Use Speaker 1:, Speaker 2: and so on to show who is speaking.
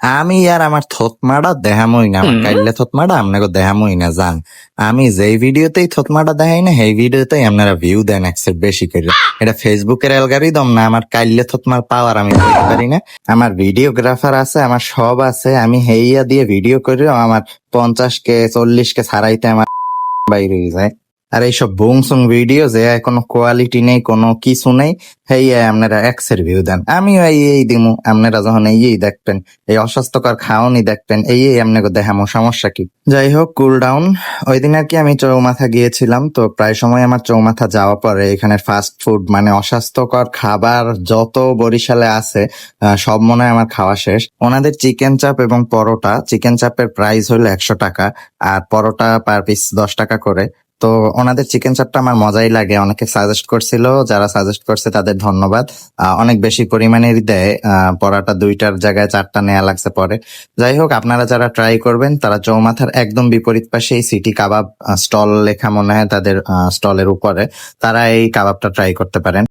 Speaker 1: আমি আর আমার থতমাটা দেহামই না আমার কাইলে থতমাটা আপনাকে দেহামই না জান। আমি যেই ভিডিওতেই থতমাটা দেখাই না সেই ভিডিওতেই আপনারা ভিউ দেন একসেপ্ট বেশি করে। এটা ফেসবুকের অ্যালগারিদম না আমার কাইলে থতমার পাওয়ার আমি বলতে পারি না। আমার ভিডিওগ্রাফার আছে আমার সব আছে আমি হেইয়া দিয়ে ভিডিও করে আমার পঞ্চাশ কে চল্লিশ কে ছাড়াইতে আমার বাইরে যায়। আর এইসব বুংসুং ভিডিও যে কোনো কোয়ালিটি নেই, কোনো কিছু নেই, হেই আপনারা এক্সের ভিউ দেন। আমিও এই এই দিমু। আপনারা যখন এই দেখবেন, এই অস্বাস্থ্যকর খাওয়ানি দেখবেন, এই এই আপনাকে দেখামো, সমস্যা কি? যাই হোক কুল ডাউন ওই দিন আর কি আমি চৌমাথা গিয়েছিলাম, তো প্রায় সময় আমার চৌমাথা যাওয়া পরে এখানে ফাস্ট ফুড মানে অস্বাস্থ্যকর খাবার যত বরিশালে আছে সব মনে হয় আমার খাওয়া শেষ। ওনাদের চিকেন চাপ এবং পরোটা চিকেন চাপের প্রাইস হলো একশো টাকা, আর পরোটা পার পিস দশ টাকা করে। তো ওনাদের চিকেন চাপটা আমার মজাই লাগে। অনেকে সাজেস্ট করছিল, যারা সাজেস্ট করছে তাদের ধন্যবাদ। অনেক বেশি পরিমাণে দেয়। পরাটা দুইটার জায়গায় চারটা নেওয়া লাগছে পরে। যাই হোক, আপনারা যারা ট্রাই করবেন, তারা চৌমাথার একদম বিপরীত পাশে এই সিটি কাবাব স্টল লেখা মনে হয় তাদের স্টলের উপরে। তারা এই কাবাবটা ট্রাই করতে পারেন।